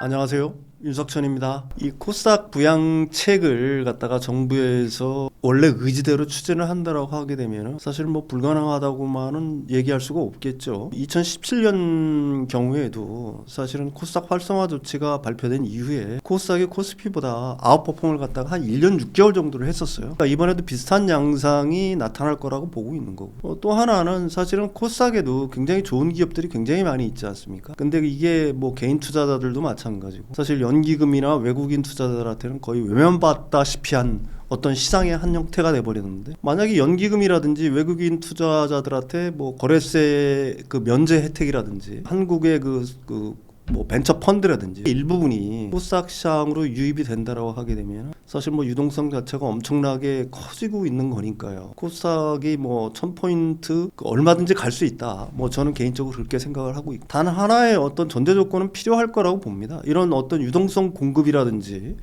안녕하세요. 윤석천입니다. 이 코스닥 부양책을 갖다가 정부에서 원래 의지대로 추진을 한다라고 하게 되면 사실 뭐 불가능하다고만은 얘기할 수가 없겠죠. 2017년 경우에도 사실은 코스닥 활성화 조치가 발표된 이후에 코스닥이 코스피보다 아웃퍼폼을 갖다가 한 1년 6개월 정도를 했었어요. 그러니까 이번에도 비슷한 양상이 나타날 거라고 보고 있는 거고. 어, 또 하나는 사실은 코스닥에도 굉장히 좋은 기업들이 굉장히 많이 있지 않습니까? 근데 이게 뭐 개인 투자자들도 마찬가지고 사실 연 기금이나 외국인 투자자들한테는 거의 외면받다시피 한 어떤 시장의 한 형태가 돼버리는데 만약에 연기금이라든지 외국인 투자자들한테 뭐 거래세 그 면제 혜택이라든지 한국의 그, 그 뭐 벤처 펀드라든지 일부분이 코스닥 시장으로 유입이 된다라고 하게 되면 사실 뭐 유동성 자체가 엄청나게 커지고 있는 거니까요. 코스닥이 뭐 1000포인트 얼마든지 갈 수 있다. 뭐 저는 개인적으로 그렇게 생각을 하고 있고 단 하나의 어떤 전제 조건은 필요할 거라고 봅니다. 이런 어떤 유동성 공급이라든지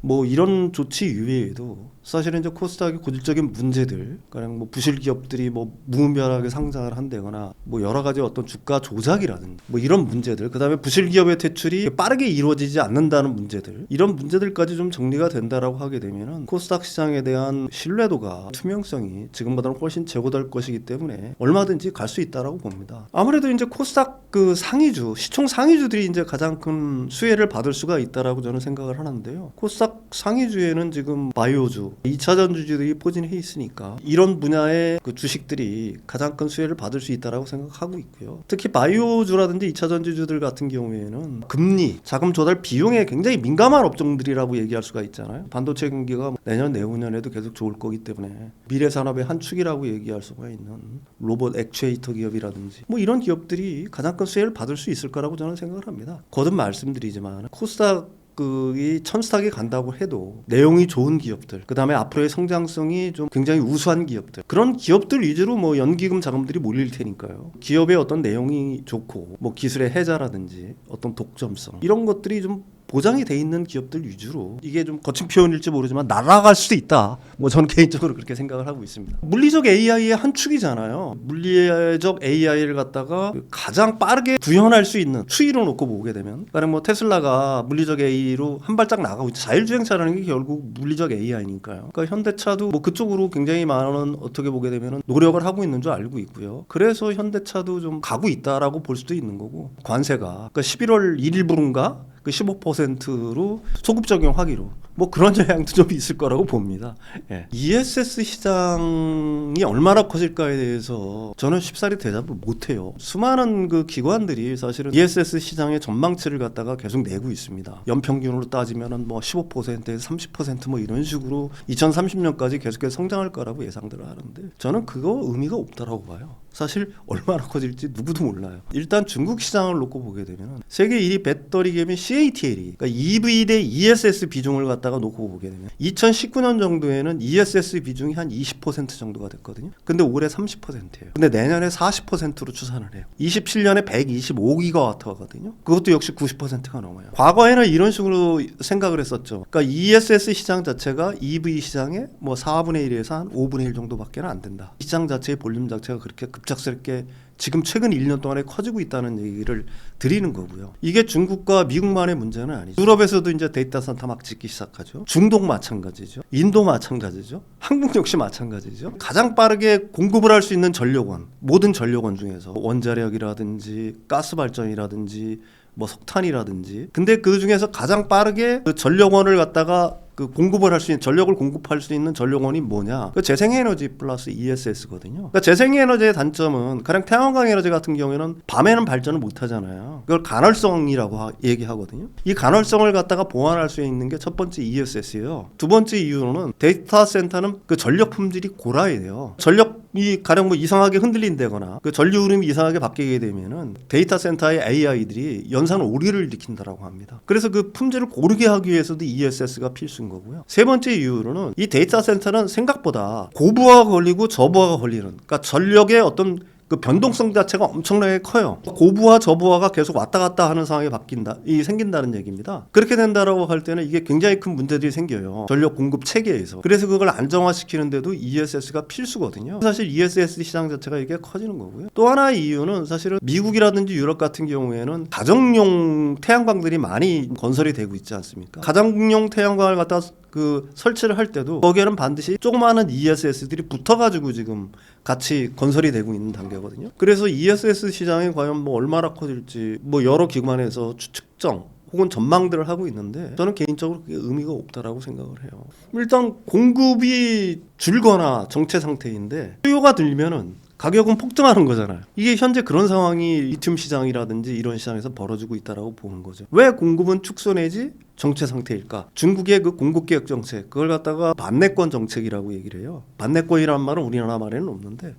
뭐 이런 조치 이외에도 사실은 이제 코스닥의 고질적인 문제들, 그냥 뭐 부실 기업들이 뭐 무분별하게 상장을 한다거나 뭐 여러 가지 어떤 주가 조작이라든지 뭐 이런 문제들, 그다음에 부실 기업의 퇴출이 빠르게 이루어지지 않는다는 문제들, 이런 문제들까지 좀 정리가 된다라고 하게 되면은 코스닥 시장에 대한 신뢰도가 투명성이 지금보다는 훨씬 제고될 것이기 때문에 얼마든지 갈 수 있다라고 봅니다. 아무래도 이제 코스닥 그 상위주, 시총 상위주들이 이제 가장 큰 수혜를 받을 수가 있다라고 저는 생각을 하는데요. 코스닥 상위주에는 지금 바이오주, 2차 전지주들이 포진해 있으니까 이런 분야의 그 주식들이 가장 큰 수혜를 받을 수 있다라고 생각하고 있고요. 특히 바이오주라든지 2차 전지주들 같은 경우에는 금리, 자금 조달 비용에 굉장히 민감한 업종들이라고 얘기할 수가 있잖아요. 반도체 경기가 내년 내후년에도 계속 좋을 거기 때문에 미래 산업의 한 축이라고 얘기할 수가 있는 로봇 액추에이터 기업이라든지 뭐 이런 기업들이 가장 큰 수혜를 받을 수 있을 거라고 저는 생각을 합니다. 거듭 말씀드리지만 코스닥 그이 천스탁이 간다고 해도 내용이 좋은 기업들, 그 다음에 앞으로의 성장성이 좀 굉장히 우수한 기업들 그런 기업들 위주로 뭐 연기금 자금들이 몰릴 테니까요. 기업의 어떤 내용이 좋고 뭐 기술의 해자라든지 어떤 독점성 이런 것들이 좀 보장이 돼 있는 기업들 위주로 이게 좀 거친 표현일지 모르지만 날아갈 수도 있다. 뭐 저는 개인적으로 그렇게 생각을 하고 있습니다. 물리적 AI의 한 축이잖아요. 물리적 AI를 갖다가 가장 빠르게 구현할 수 있는 추이로 놓고 보게 되면, 그러니까 뭐 테슬라가 물리적 AI로 한 발짝 나가고 있죠. 자율주행차라는 게 결국 물리적 AI니까요. 그러니까 현대차도 뭐 그쪽으로 굉장히 많은 어떻게 보게 되면 노력을 하고 있는 줄 알고 있고요. 그래서 현대차도 좀 가고 있다라고 볼 수도 있는 거고 관세가 그러니까 11월 1일부인가 그 15%로 소급 적용하기로 뭐 그런 영향도 좀 있을 거라고 봅니다. 예. ESS 시장이 얼마나 커질까에 대해서 저는 쉽사리 대답을 못해요. 수많은 그 기관들이 사실은 ESS 시장의 전망치를 갖다가 계속 내고 있습니다. 연평균으로 따지면은 뭐 15%에서 30%뭐 이런 식으로 2030년까지 계속해서 성장할 거라고 예상들을 하는데 저는 그거 의미가 없다라고 봐요. 사실 얼마나 커질지 누구도 몰라요. 일단 중국 시장을 놓고 보게 되면 세계 1위 배터리 기업인 CATL이 그러니까 EV 대 ESS 비중을 갖다가 놓고 보게 되면 2019년 정도에는 ESS 비중이 한 20% 정도가 됐거든요. 근데 올해 30%예요. 근데 내년에 40%로 추산을 해요. 27년에 125기가와트거든요. 그것도 역시 90%가 넘어요. 과거에는 이런 식으로 생각을 했었죠. 그러니까 ESS 시장 자체가 EV 시장의 뭐 4분의 1에서 한 5분의 1 정도밖에 안 된다. 시장 자체의 볼륨 자체가 그렇게 급작스럽게 지금 최근 1년 동안에 커지고 있다는 얘기를 드리는 거고요. 이게 중국과 미국만의 문제는 아니죠. 유럽에서도 이제 데이터 센터 막 짓기 시작하죠. 중동 마찬가지죠. 인도 마찬가지죠. 한국 역시 마찬가지죠. 가장 빠르게 공급을 할 수 있는 전력원, 모든 전력원 중에서 원자력이라든지 가스 발전이라든지 뭐 석탄이라든지 근데 그 중에서 가장 빠르게 그 전력원을 갖다가 그 공급을 할 수 있는 전력을 공급할 수 있는 전력원이 뭐냐? 그 재생에너지 플러스 ESS거든요. 그러니까 재생에너지의 단점은 가령 태양광 에너지 같은 경우에는 밤에는 발전을 못 하잖아요. 그걸 간헐성이라고 하, 얘기하거든요. 이 간헐성을 갖다가 보완할 수 있는 게 첫 번째 ESS예요. 두 번째 이유로는 데이터 센터는 그 전력 품질이 고라야 전력 이 가령 뭐 이상하게 흔들린다거나 그 전류 흐름이 이상하게 바뀌게 되면은 데이터 센터의 AI들이 연산 오류를 일으킨다라고 합니다. 그래서 그 품질을 고르게 하기 위해서도 ESS가 필수인 거고요. 세 번째 이유로는 이 데이터 센터는 생각보다 고부하가 걸리고 저부하가 걸리는 그러니까 전력의 어떤 그 변동성 자체가 엄청나게 커요. 고부하 저부하가 계속 왔다 갔다 하는 상황이 바뀐다, 이 생긴다는 얘기입니다. 그렇게 된다라고 할 때는 이게 굉장히 큰 문제들이 생겨요. 전력 공급 체계에서. 그래서 그걸 안정화시키는데도 ESS가 필수거든요. 사실 ESS 시장 자체가 이게 커지는 거고요. 또 하나의 이유는 사실은 미국이라든지 유럽 같은 경우에는 가정용 태양광들이 많이 건설이 되고 있지 않습니까? 가정용 태양광을 갖다 그 설치를 할 때도 거기에는 반드시 조그마한 ESS들이 붙어가지고 지금 같이 건설이 되고 있는 단계거든요. 그래서 ESS 시장이 과연 뭐 얼마나 커질지 뭐 여러 기관에서 추측정 혹은 전망들을 하고 있는데 저는 개인적으로 그게 의미가 없다라고 생각을 해요. 일단 공급이 줄거나 정체 상태인데 수요가 들면은 가격은 폭등하는 거잖아요. 이게 현재 그런 상황이 리튬 시장이라든지 이런 시장에서 벌어지고 있다라고 보는 거죠. 왜 공급은 축소 내지 정체 상태일까? 중국의 그 공급 개혁 정책 그걸 갖다가 반내권 정책이라고 얘기를 해요. 반내권이라는 말은 우리나라 말에는 없는데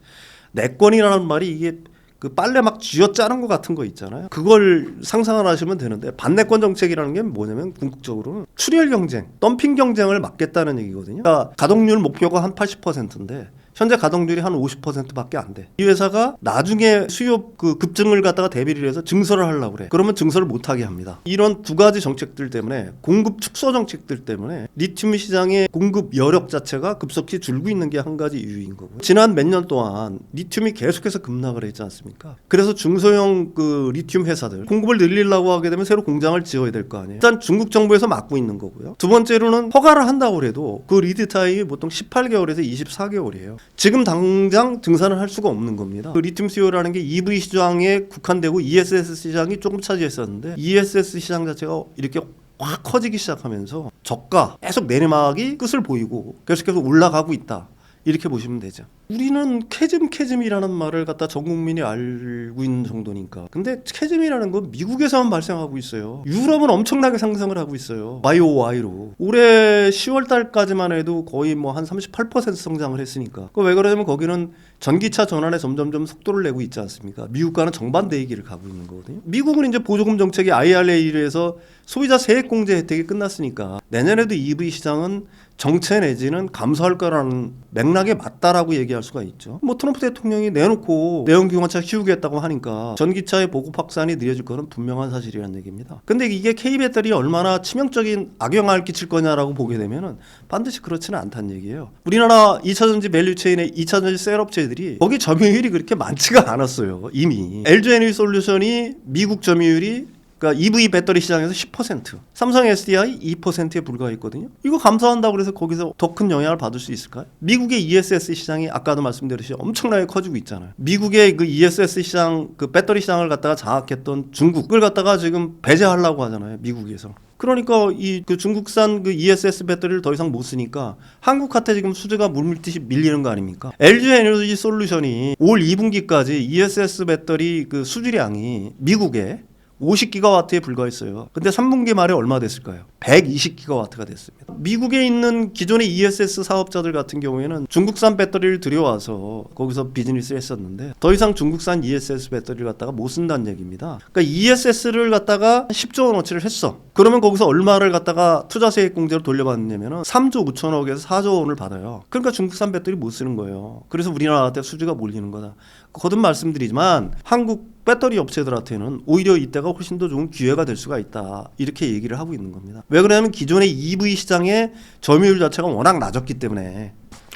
내권이라는 말이 이게 그 빨래 막 쥐어 짜는 것 같은 거 있잖아요. 그걸 상상을 하시면 되는데 반내권 정책이라는 게 뭐냐면 궁극적으로는 출혈 경쟁, 덤핑 경쟁을 막겠다는 얘기거든요. 그러니까 가동률 목표가 한 80%인데 현재 가동률이 한 50%밖에 안 돼. 이 회사가 나중에 수요 그 급증을 갖다가 대비를 해서 증설을 하려고 그래. 그러면 증설을 못 하게 합니다. 이런 두 가지 정책들 때문에 공급 축소 정책들 때문에 리튬 시장의 공급 여력 자체가 급속히 줄고 있는 게 한 가지 이유인 거고요. 지난 몇 년 동안 리튬이 계속해서 급락을 했지 않습니까? 그래서 중소형 그 리튬 회사들 공급을 늘리려고 하게 되면 새로 공장을 지어야 될 거 아니에요. 일단 중국 정부에서 막고 있는 거고요. 두 번째로는 허가를 한다고 해도 그 리드 타임이 보통 18개월에서 24개월이에요. 지금 당장 증산을 할 수가 없는 겁니다. 그 리튬 수요라는 게 EV 시장에 국한되고 ESS 시장이 조금 차지했었는데 ESS 시장 자체가 이렇게 확 커지기 시작하면서 저가 계속 내리막이 끝을 보이고 계속해서 올라가고 있다. 이렇게 보시면 되죠. 우리는 캐즘 캐즘이라는 말을 갖다 전 국민이 알고 있는 정도니까. 근데 캐즘이라는 건 미국에서만 발생하고 있어요. 유럽은 엄청나게 상승을 하고 있어요. YOY로. 올해 10월 달까지만 해도 거의 뭐 한 38% 성장을 했으니까. 그 왜 그러냐면 거기는 전기차 전환에 점점점 속도를 내고 있지 않습니까? 미국과는 정반대의 길을 가고 있는 거거든요. 미국은 이제 보조금 정책이 IRA를 해서 소비자 세액 공제 혜택이 끝났으니까 내년에도 EV 시장은 정체 내지는 감소할 거라는 맥락에 맞다라고 얘기할 수가 있죠. 뭐 트럼프 대통령이 내놓고 내연기관차 키우겠다고 하니까 전기차의 보급 확산이 느려질 거는 분명한 사실이라는 얘기입니다. 근데 이게 K 배터리 얼마나 치명적인 악영향을 끼칠 거냐라고 보게 되면은 반드시 그렇지는 않다는 얘기예요. 우리나라 2차 전지 밸류체인의 2차 전지 셀업체들 이 거기 점유율이 그렇게 많지가 않았어요. 이미 LG 에너지 솔루션이 미국 점유율이 그러니까 EV 배터리 시장에서 10%, 삼성 SDI 2%에 불과했거든요. 이거 감소한다고 그래서 거기서 더 큰 영향을 받을 수 있을까요? 미국의 ESS 시장이 아까도 말씀드렸듯이 엄청나게 커지고 있잖아요. 미국의 그 ESS 시장 그 배터리 시장을 갖다가 장악했던 중국을 갖다가 지금 배제하려고 하잖아요. 미국에서. 그러니까 이 그 중국산 그 ESS 배터리를 더 이상 못 쓰니까 한국한테 지금 수주가 물밀듯이 밀리는 거 아닙니까? LG 에너지 솔루션이 올 2분기까지 ESS 배터리 그 수주량이 미국에 50기가와트에 불과했어요. 근데 3분기 말에 얼마 됐을까요? 120기가와트가 됐습니다. 미국에 있는 기존의 ESS 사업자들 같은 경우에는 중국산 배터리를 들여와서 거기서 비즈니스를 했었는데 더 이상 중국산 ESS 배터리를 갖다가 못 쓴다는 얘기입니다. 그러니까 ESS를 갖다가 10조 원어치를 했어. 그러면 거기서 얼마를 갖다가 투자세액 공제로 돌려받느냐면은 3조 5천억에서 4조 원을 받아요. 그러니까 중국산 배터리 못 쓰는 거예요. 그래서 우리나라한테 수주가 몰리는 거다. 거듭 말씀드리지만 한국 배터리 업체들한테는 오히려 이때가 훨씬 더 좋은 기회가 될 수가 있다. 이렇게 얘기를 하고 있는 겁니다. 왜 그러냐면 기존의 EV 시장의 점유율 자체가 워낙 낮았기 때문에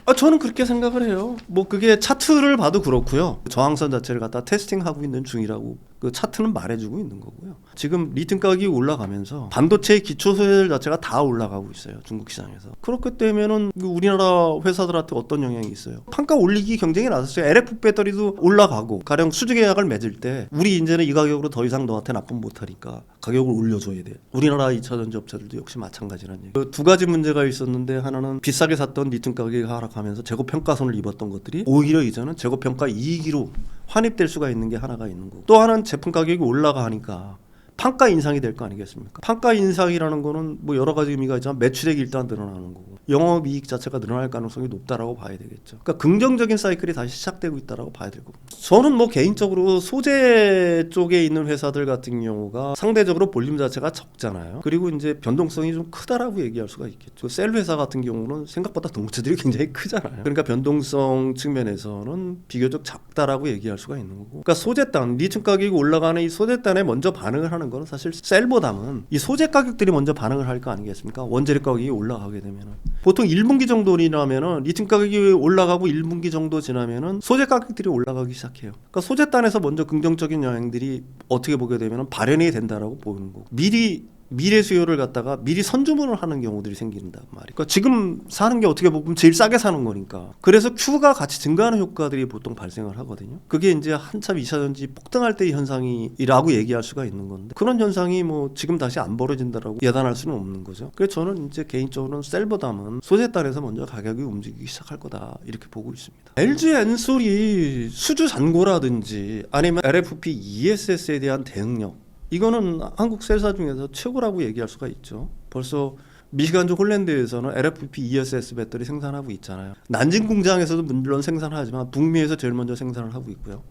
아, 저는 그렇게 생각을 해요. 뭐 그게 차트를 봐도 그렇고요. 저항선 자체를 갖다 테스팅하고 있는 중이라고 그 차트는 말해주고 있는 거고요. 지금 리튬 가격이 올라가면서 반도체 기초 소재들 자체가 다 올라가고 있어요. 중국 시장에서. 그렇기 때문에는 그 우리나라 회사들한테 어떤 영향이 있어요? 판가 올리기 경쟁이 나섰어요. LF 배터리도 올라가고 가령 수주 계약을 맺을 때 우리 이제는 이 가격으로 더 이상 너한테 납품 못하니까 가격을 올려줘야 돼. 우리나라 2차 전지 업체들도 역시 마찬가지라는 얘기. 그두 가지 문제가 있었는데 하나는 비싸게 샀던 리튬 가격이 하락하면서 재고 평가손을 입었던 것들이 오히려 이제는 재고 평가 이익으로 환입될 수가 있는 게 하나가 있는 거고 또 하나는 제품 가격이 올라가니까 판가 인상이 될 거 아니겠습니까? 판가 인상이라는 거는 뭐 여러 가지 의미가 있지만 매출액이 일단 늘어나는 거고 영업 이익 자체가 늘어날 가능성이 높다라고 봐야 되겠죠. 그러니까 긍정적인 사이클이 다시 시작되고 있다라고 봐야 되고 저는 뭐 개인적으로 소재 쪽에 있는 회사들 같은 경우가 상대적으로 볼륨 자체가 적잖아요. 그리고 이제 변동성이 좀 크다라고 얘기할 수가 있겠죠. 셀 회사 같은 경우는 생각보다 덩치들이 굉장히 크잖아요. 그러니까 변동성 측면에서는 비교적 작다라고 얘기할 수가 있는 거고. 그러니까 소재단 리튬 가격이 올라가는 이 소재단에 먼저 반응을 하는 거는 사실 셀보다는 이 소재 가격들이 먼저 반응을 할 거 아니겠습니까? 원재료 가격이 올라가게 되면은 보통 1분기 정도라면은 리튬 가격이 올라가고 1분기 정도 지나면은 소재 가격들이 올라가기 시작해요. 그러니까 소재 단에서 먼저 긍정적인 영향들이 어떻게 보게 되면은 발현이 된다라고 보는 거고 미리 미래 수요를 갖다가 미리 선주문을 하는 경우들이 생긴단 말이에요. 그러니까 지금 사는 게 어떻게 보면 제일 싸게 사는 거니까. 그래서 Q가 같이 증가하는 효과들이 보통 발생을 하거든요. 그게 이제 한참 2차 전지 폭등할 때의 현상이라고 얘기할 수가 있는 건데 그런 현상이 뭐 지금 다시 안 벌어진다라고 예단할 수는 없는 거죠. 그래서 저는 이제 개인적으로는 셀보다는 소재단에서 먼저 가격이 움직이기 시작할 거다 이렇게 보고 있습니다. LG 엔솔이 수주 잔고라든지 아니면 LFP ESS에 대한 대응력 이거는 한국 셀사 중에서 최고라고 얘기할 수가 있죠. 벌써 미시간주 홀랜드에서는 LFP ESS 배터리 생산하고 있잖아요. 난징 공장에서도 물론 생산하지만 북미에서 제일 먼저 생산을 하고 있고요.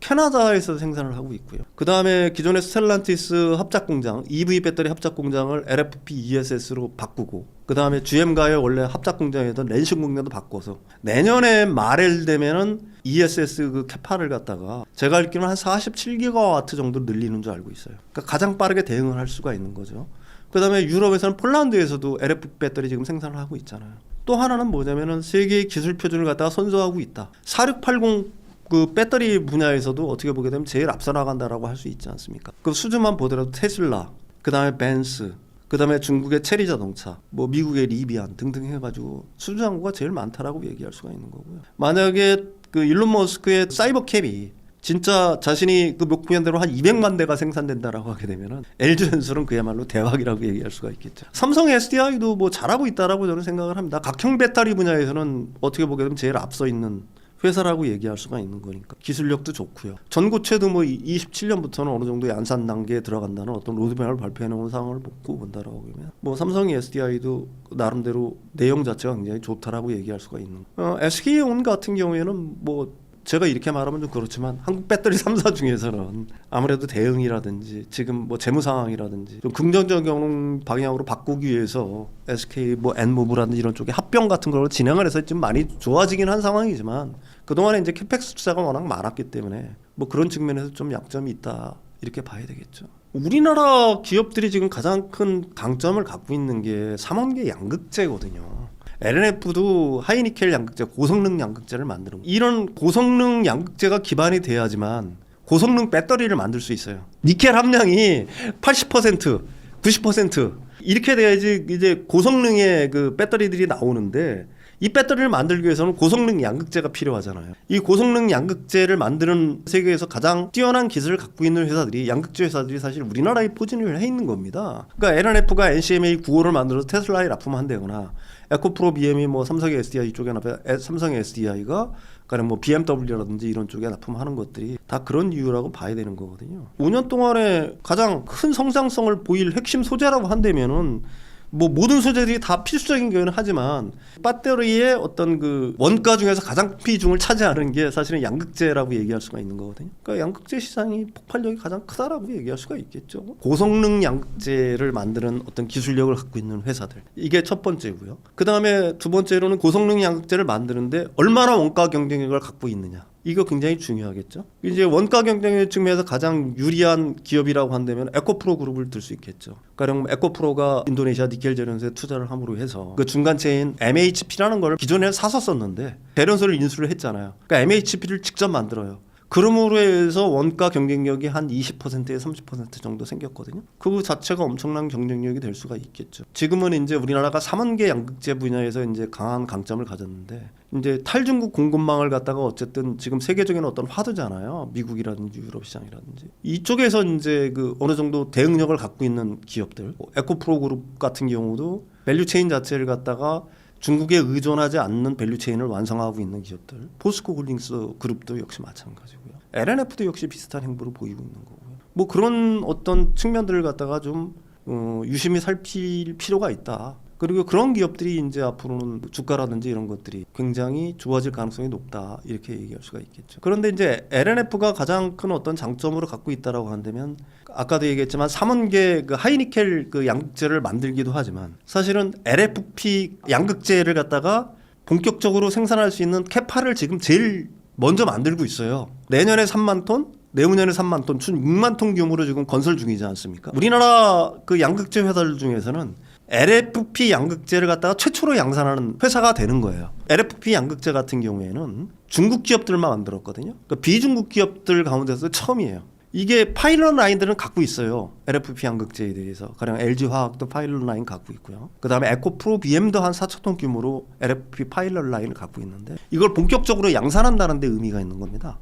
캐나다에서 생산을 하고 있고요. 그 다음에 기존의 스텔란티스 합작 공장, EV 배터리 합작 공장을 LFP ESS로 바꾸고, 그 다음에 GM가의 원래 합작 공장이던 렌싱 공장도 바꿔서 내년에 말일 되면은 ESS 그 캐파를 갖다가 제가 알기로는 한 47기가와트 정도 늘리는 줄 알고 있어요. 그러니까 가장 빠르게 대응을 할 수가 있는 거죠. 그 다음에 유럽에서는 폴란드에서도 LFP 배터리 지금 생산을 하고 있잖아요. 또 하나는 뭐냐면은 세계의 기술 표준을 갖다가 선도하고 있다. 4680 그 배터리 분야에서도 어떻게 보게 되면 제일 앞서 나간다라고 할 수 있지 않습니까? 그 수준만 보더라도 테슬라, 그 다음에 벤스, 그 다음에 중국의 체리 자동차, 뭐 미국의 리비안 등등 해가지고 수주 잔고가 제일 많다라고 얘기할 수가 있는 거고요. 만약에 그 일론 머스크의 사이버 캡이 진짜 자신이 그 목표한 대로 한 200만 대가 생산된다라고 하게 되면은 LG 엔솔은 그야말로 대박이라고 얘기할 수가 있겠죠. 삼성 SDI도 뭐 잘하고 있다라고 저는 생각을 합니다. 각형 배터리 분야에서는 어떻게 보게 되면 제일 앞서 있는 회사라고 얘기할 수가 있는 거니까 기술력도 좋고요. 전고체도 뭐 27년부터는 어느 정도 양산 단계에 들어간다는 어떤 로드맵을 발표해 놓은 상황을 보고 본다라고 하면 뭐 삼성의 SDI도 나름대로 내용 자체가 굉장히 좋다라고 얘기할 수가 있는. 어, SK온 같은 경우에는 뭐 제가 이렇게 말하면 좀 그렇지만 한국 배터리 3사 중에서는 아무래도 대응이라든지 지금 뭐 재무 상황이라든지 좀 긍정적인 방향으로 바꾸기 위해서 SK 뭐 엔모브라든지 이런 쪽에 합병 같은 걸 진행을 해서 좀 많이 좋아지긴 한 상황이지만 그동안에 이제 캐펙스 투자가 워낙 많았기 때문에 뭐 그런 측면에서 좀 약점이 있다 이렇게 봐야 되겠죠. 우리나라 기업들이 지금 가장 큰 강점을 갖고 있는 게 삼원계 양극재거든요. LNF도 하이니켈 양극재, 고성능 양극재를 만드는. 이런 고성능 양극재가 기반이 돼야지만 고성능 배터리를 만들 수 있어요. 니켈 함량이 80%, 90% 이렇게 돼야지 이제 고성능의 그 배터리들이 나오는데 이 배터리를 만들기 위해서는 고성능 양극재가 필요하잖아요. 이 고성능 양극재를 만드는 세계에서 가장 뛰어난 기술을 갖고 있는 회사들이 양극재 회사들이 사실 우리나라에 포진을 해 있는 겁니다. 그러니까 LNF가 NCMA 9호를 만들어서 테슬라에 납품한다거나 에코프로 BM이 뭐 삼성의 SDI 쪽에 납 삼성의 SDI가 그러니까 뭐 BMW라든지 이런 쪽에 납품하는 것들이 다 그런 이유라고 봐야 되는 거거든요. 5년 동안에 가장 큰 성장성을 보일 핵심 소재라고 한다면은 뭐 모든 소재들이 다 필수적인 경우는 하지만 배터리의 어떤 그 원가 중에서 가장 비중을 차지하는 게 사실은 양극재라고 얘기할 수가 있는 거거든요. 그러니까 양극재 시장이 폭발력이 가장 크다라고 얘기할 수가 있겠죠. 고성능 양극재를 만드는 어떤 기술력을 갖고 있는 회사들 이게 첫 번째고요. 그 다음에 두 번째로는 고성능 양극재를 만드는데 얼마나 원가 경쟁력을 갖고 있느냐. 이거 굉장히 중요하겠죠. 이제 원가 경쟁력 측면에서 가장 유리한 기업이라고 한다면 에코프로 그룹을 들 수 있겠죠. 가령 에코프로가 인도네시아 니켈 재련소에 투자를 함으로 해서 그 중간체인 MHP라는 걸 기존에 사서 썼는데 재련소를 인수를 했잖아요. 그러니까 MHP를 직접 만들어요. 그럼으로 해서 원가 경쟁력이 한 20%에서 30% 정도 생겼거든요. 그 자체가 엄청난 경쟁력이 될 수가 있겠죠. 지금은 이제 우리나라가 3원 계 양극재 분야에서 이제 강한 강점을 가졌는데 이제 탈중국 공급망을 갖다가 어쨌든 지금 세계적인 어떤 화두잖아요. 미국이라든지 유럽 시장이라든지 이쪽에서 이제 그 어느 정도 대응력을 갖고 있는 기업들, 뭐 에코프로 그룹 같은 경우도 밸류 체인 자체를 갖다가 중국에 의존하지 않는 밸류 체인을 완성하고 있는 기업들, 포스코 홀딩스 그룹도 역시 마찬가지고요. LNF도 역시 비슷한 행보를 보이고 있는 거고요. 뭐 그런 어떤 측면들을 갖다가 좀 어, 유심히 살필 필요가 있다. 그리고 그런 기업들이 이제 앞으로는 주가라든지 이런 것들이 굉장히 좋아질 가능성이 높다 이렇게 얘기할 수가 있겠죠. 그런데 이제 LNF가 가장 큰 어떤 장점으로 갖고 있다라고 한다면 아까도 얘기했지만 삼원계 그 하이니켈 그 양극재를 만들기도 하지만 사실은 LFP 양극재를 갖다가 본격적으로 생산할 수 있는 캐파를 지금 제일 먼저 만들고 있어요. 내년에 3만 톤, 내후년에 3만 톤, 춘 6만 톤 규모로 지금 건설 중이지 않습니까? 우리나라 그 양극재 회사들 중에서는 LFP 양극재를 갖다가 최초로 양산하는 회사가 되는 거예요. LFP 양극재 같은 경우에는 중국 기업들만 만들었거든요. 그러니까 비중국 기업들 가운데서 처음이에요. 이게 파일럿 라인들은 갖고 있어요. LFP 양극재에 대해서. 가령 LG 화학도 파일럿 라인 갖고 있고요. 그다음에 에코프로 BM도 한 4천 톤 규모로 LFP 파일럿 라인을 갖고 있는데 이걸 본격적으로 양산한다는 데 의미가 있는 겁니다.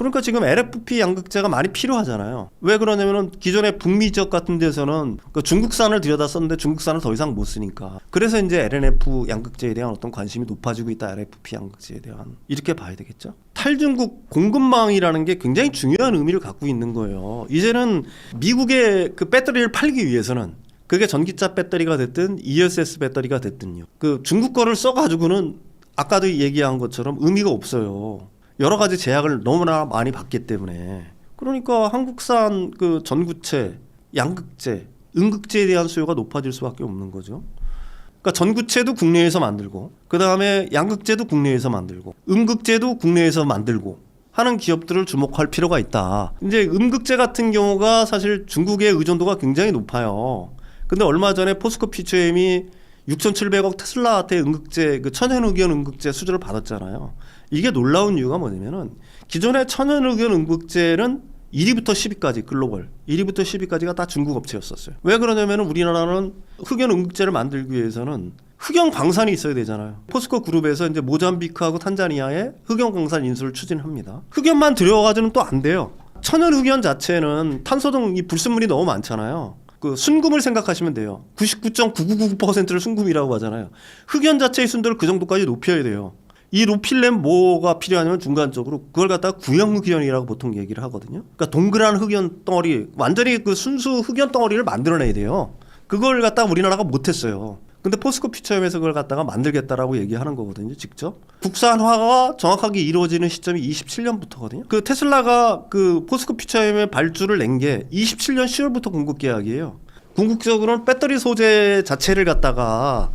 그러니까 지금 LFP 양극재가 많이 필요하잖아요. 왜 그러냐면은 기존의 북미 지역 같은 데서는 그 중국산을 들여다 썼는데 중국산을 더 이상 못 쓰니까. 그래서 이제 LNF 양극재에 대한 어떤 관심이 높아지고 있다. LFP 양극재에 대한 이렇게 봐야 되겠죠. 탈중국 공급망이라는 게 굉장히 중요한 의미를 갖고 있는 거예요. 이제는 미국의 그 배터리를 팔기 위해서는 그게 전기차 배터리가 됐든 ESS 배터리가 됐든요. 그 중국 거를 써가지고는 아까도 얘기한 것처럼 의미가 없어요. 여러 가지 제약을 너무나 많이 받기 때문에 그러니까 한국산 그 전구체, 양극재, 음극재에 대한 수요가 높아질 수밖에 없는 거죠. 그러니까 전구체도 국내에서 만들고 그 다음에 양극재도 국내에서 만들고 음극재도 국내에서 만들고 하는 기업들을 주목할 필요가 있다. 이제 음극재 같은 경우가 사실 중국의 의존도가 굉장히 높아요. 근데 얼마 전에 포스코 피처엠이 6,700억 테슬라한테 음극재 그 천연의견 음극재 수주를 받았잖아요. 이게 놀라운 이유가 뭐냐면은 기존의 천연 의견 음극재는 1위부터 10위까지 글로벌 1위부터 10위까지가 다 중국 업체였었어요. 왜 그러냐면은 우리나라는 흑연 음극재를 만들기 위해서는 흑연 광산이 있어야 되잖아요. 포스코 그룹에서 이제 모잠비크하고 탄자니아에 흑연 광산 인수를 추진합니다. 흑연만 들여가지고는 또 안 돼요. 천연 흑연 자체는 탄소 등이 불순물이 너무 많잖아요. 그 순금을 생각하시면 돼요. 99.999%를 순금이라고 하잖아요. 흑연 자체의 순도를 그 정도까지 높여야 돼요. 이 높이려면 뭐가 필요하냐면 중간적으로 그걸 갖다가 구형 흑연이라고 보통 얘기를 하거든요. 그러니까 동그란 흑연 덩어리, 완전히 그 순수 흑연 덩어리를 만들어내야 돼요. 그걸 갖다가 우리나라가 못했어요. 근데 포스코 피처엠에서 그걸 갖다가 만들겠다라고 얘기하는 거거든요, 직접. 국산화가 정확하게 이루어지는 시점이 27년부터거든요. 그 테슬라가 그 포스코 피처엠에 발주를 낸 게 27년 10월부터 공급 계약이에요. 궁극적으로는 배터리 소재 자체를 갖다가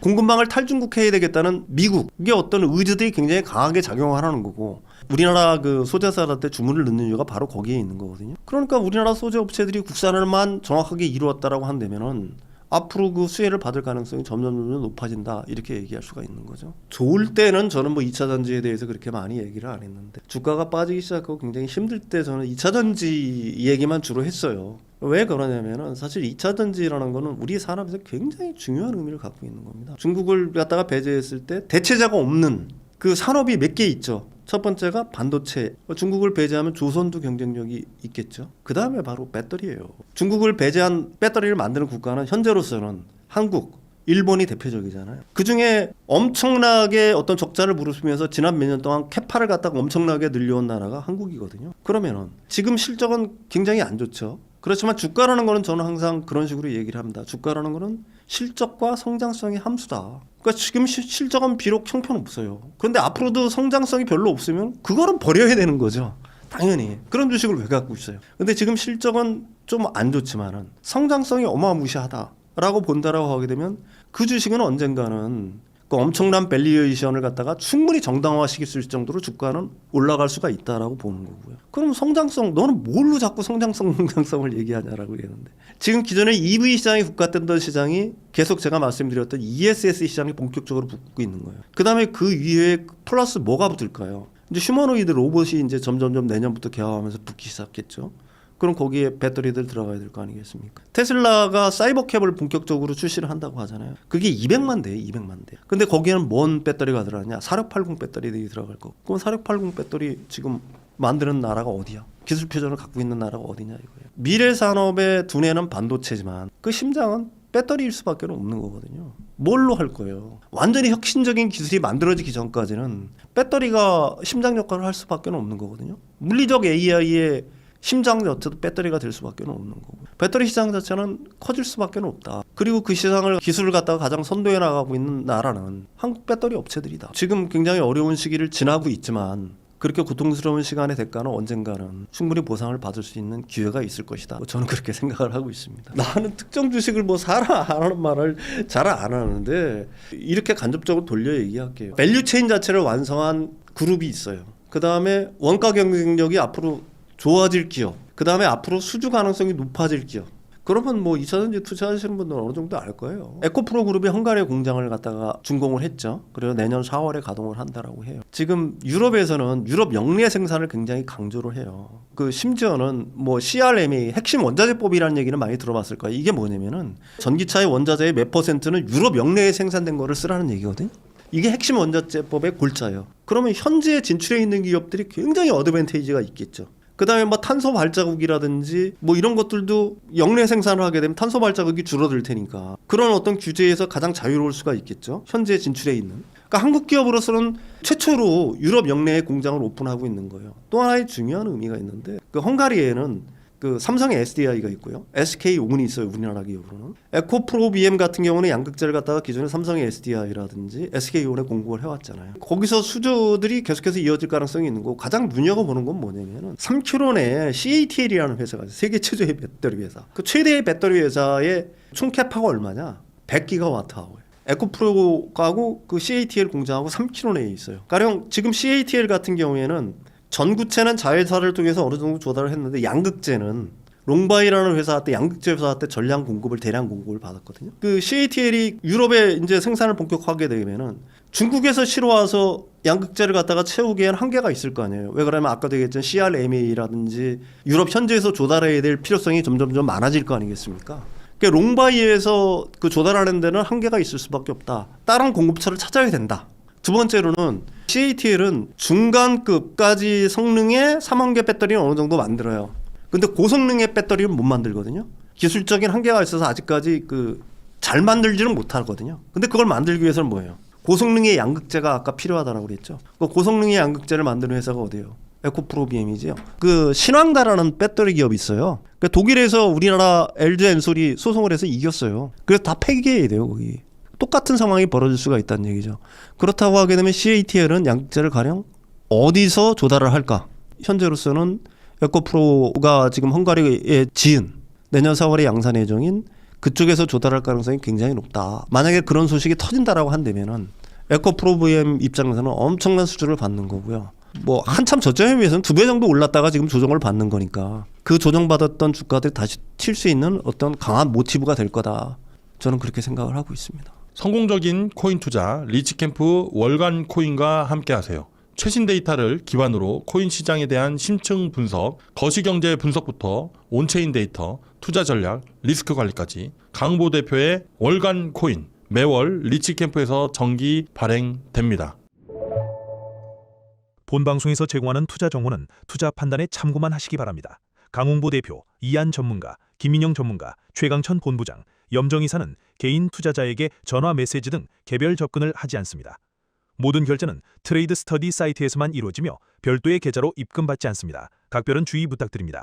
공급망을 탈중국해야 되겠다는 미국 이게 어떤 의지들이 굉장히 강하게 작용하는 거고 우리나라 그 소재사한테 주문을 넣는 이유가 바로 거기에 있는 거거든요. 그러니까 우리나라 소재 업체들이 국산을만 정확하게 이루었다라고 한다면은 앞으로 그 수혜를 받을 가능성이 점점 점점 높아진다 이렇게 얘기할 수가 있는 거죠. 좋을 때는 저는 뭐 2차 전지에 대해서 그렇게 많이 얘기를 안 했는데 주가가 빠지기 시작하고 굉장히 힘들 때 저는 2차 전지 얘기만 주로 했어요. 왜 그러냐면은 사실 2차 전지라는 거는 우리 산업에서 굉장히 중요한 의미를 갖고 있는 겁니다. 중국을 갖다가 배제했을 때 대체자가 없는 그 산업이 몇 개 있죠. 첫 번째가 반도체. 중국을 배제하면 조선도 경쟁력이 있겠죠. 그 다음에 바로 배터리예요. 중국을 배제한 배터리를 만드는 국가는 현재로서는 한국, 일본이 대표적이잖아요. 그 중에 엄청나게 어떤 적자를 무릅쓰면서 지난 몇 년 동안 캐파를 갖다가 엄청나게 늘려온 나라가 한국이거든요. 그러면은 지금 실적은 굉장히 안 좋죠. 그렇지만 주가라는 거는 저는 항상 그런 식으로 얘기를 합니다. 주가라는 거는 실적과 성장성의 함수다. 그러니까 지금 시- 실적은 비록 형편없어요. 그런데 앞으로도 성장성이 별로 없으면 그거는 버려야 되는 거죠. 당연히 그런 주식을 왜 갖고 있어요. 근데 지금 실적은 좀 안 좋지만은 성장성이 어마무시하다라고 본다라고 하게 되면 그 주식은 언젠가는 그 엄청난 밸리에이션을 갖다가 충분히 정당화시킬 수 있을 정도로 주가는 올라갈 수가 있다라고 보는 거고요. 그럼 성장성 너는 뭘로 자꾸 성장성 성장성을 얘기하냐라고 얘기하는데 지금 기존에 EV 시장이 국가됐던 시장이 계속 제가 말씀드렸던 ESS 시장이 본격적으로 붙고 있는 거예요. 그다음에 그 위에 플러스 뭐가 붙을까요? 이제 휴머노이드 로봇이 이제 점점점 내년부터 개화하면서 붙기 시작했죠. 그럼 거기에 배터리들 들어가야 될 거 아니겠습니까? 테슬라가 사이버캡을 본격적으로 출시를 한다고 하잖아요. 그게 200만 대에 200만 대. 근데 거기에는 뭔 배터리가 들어가냐? 4680 배터리들이 들어갈 거. 그럼 4680 배터리 지금 만드는 나라가 어디야? 기술 표준을 갖고 있는 나라가 어디냐 이거예요. 미래 산업의 두뇌는 반도체지만 그 심장은 배터리일 수밖에 없는 거거든요. 뭘로 할 거예요? 완전히 혁신적인 기술이 만들어지기 전까지는 배터리가 심장 역할을 할 수밖에 없는 거거든요. 물리적 AI의 심장 자체도 배터리가 될 수밖에 없는 거고 배터리 시장 자체는 커질 수밖에 없다. 그리고 그 시장을 기술을 갖다가 가장 선도해 나가고 있는 나라는 한국 배터리 업체들이다. 지금 굉장히 어려운 시기를 지나고 있지만 그렇게 고통스러운 시간의 대가는 언젠가는 충분히 보상을 받을 수 있는 기회가 있을 것이다. 뭐 저는 그렇게 생각을 하고 있습니다. 나는 특정 주식을 뭐 사라 안 하는 말을 잘 안 하는데 이렇게 간접적으로 돌려 얘기할게요. 밸류 체인 자체를 완성한 그룹이 있어요. 그 다음에 원가 경쟁력이 앞으로 좋아질 기업. 그 다음에 앞으로 수주 가능성이 높아질 기업. 그러면 뭐 2차전지 투자하시는 분들은 어느 정도 알 거예요. 에코프로 그룹이 헝가리 공장을 갖다가 준공을 했죠. 그리고 내년 4월에 가동을 한다라고 해요. 지금 유럽에서는 유럽 영내 생산을 굉장히 강조를 해요. 그 심지어는 뭐 CRMA 핵심 원자재법이라는 얘기는 많이 들어봤을 거예요. 이게 뭐냐면은 전기차의 원자재의 몇 퍼센트는 유럽 영내에 생산된 거를 쓰라는 얘기거든요. 이게 핵심 원자재법의 골자예요. 그러면 현지에 진출해 있는 기업들이 굉장히 어드밴테이지가 있겠죠. 그다음에 뭐 탄소 발자국이라든지 뭐 이런 것들도 영내 생산을 하게 되면 탄소 발자국이 줄어들 테니까 그런 어떤 규제에서 가장 자유로울 수가 있겠죠. 현지에 진출해 있는. 그러니까 한국 기업으로서는 최초로 유럽 영내에 공장을 오픈하고 있는 거예요. 또 하나의 중요한 의미가 있는데 그 헝가리에는 그 삼성의 SDI가 있고요. SK 온이 있어요. 우리나라 기업으로는. 에코프로 BM 같은 경우는 양극재를 갖다가 기존에 삼성의 SDI라든지 SK 온에 공급을 해왔잖아요. 거기서 수주들이 계속해서 이어질 가능성이 있는 거고 가장 눈여겨보는 건 뭐냐면은 3km 내에 CATL이라는 회사가 있어요. 세계 최초의 배터리 회사. 그 최대의 배터리 회사의 총 캐파가 얼마냐? 100기가와트 아워예요. 에코프로하고 그 CATL 공장하고 3km 내에 있어요. 가령 지금 CATL 같은 경우에는 전구체는 자회사를 통해서 어느 정도 조달을 했는데 양극재는 롱바이라는 회사한테 양극재 회사한테 전량 공급을 대량 공급을 받았거든요. 그 CATL이 유럽에 이제 생산을 본격화하게 되면은 중국에서 실어와서 양극재를 갖다가 채우기에는 한계가 있을 거 아니에요. 왜 그러면 아까도 얘기했던 CRMA라든지 유럽 현지에서 조달해야 될 필요성이 점점점 많아질 거 아니겠습니까? 그 롱바이에서 그 조달하는 데는 한계가 있을 수밖에 없다. 다른 공급처를 찾아야 된다. 두 번째로는 CATL은 중간급까지 성능의 3만 개 배터리는 어느 정도 만들어요. 근데 고성능의 배터리는 못 만들거든요. 기술적인 한계가 있어서 아직까지 그 잘 만들지는 못하거든요. 근데 그걸 만들기 위해서는 뭐예요? 고성능의 양극재가 아까 필요하다라고 그랬죠. 그 고성능의 양극재를 만드는 회사가 어디예요? 에코프로비엠이지요. 그 신왕다라는 배터리 기업이 있어요. 그 독일에서 우리나라 LG 엔솔이 소송을 해서 이겼어요. 그래서 다 폐기해야 돼요, 거기. 똑같은 상황이 벌어질 수가 있다는 얘기죠. 그렇다고 하게 되면 CATL은 양극재를 가령 어디서 조달을 할까? 현재로서는 에코프로가 지금 헝가리에 지은 내년 4월에 양산 예정인 그쪽에서 조달할 가능성이 굉장히 높다. 만약에 그런 소식이 터진다라고 한다면은 에코프로 VM 입장에서는 엄청난 수주를 받는 거고요. 뭐 한참 저점에 비해서는 두 배 정도 올랐다가 지금 조정을 받는 거니까 그 조정받았던 주가들이 다시 튈 수 있는 어떤 강한 모티브가 될 거다. 저는 그렇게 생각을 하고 있습니다. 성공적인 코인 투자 리치캠프 월간 코인과 함께 하세요. 최신 데이터를 기반으로 코인 시장에 대한 심층 분석, 거시경제 분석부터 온체인 데이터, 투자 전략, 리스크 관리까지 강보 대표의 월간 코인 매월 리치캠프에서 정기 발행됩니다. 본 방송에서 제공하는 투자 정보는 투자 판단에 참고만 하시기 바랍니다. 강홍보 대표, 이한 전문가, 김인영 전문가, 최강천 본부장, 염정 이사는 개인 투자자에게 전화 메시지 등 개별 접근을 하지 않습니다. 모든 결제는 트레이드 스터디 사이트에서만 이루어지며 별도의 계좌로 입금받지 않습니다. 각별은 주의 부탁드립니다.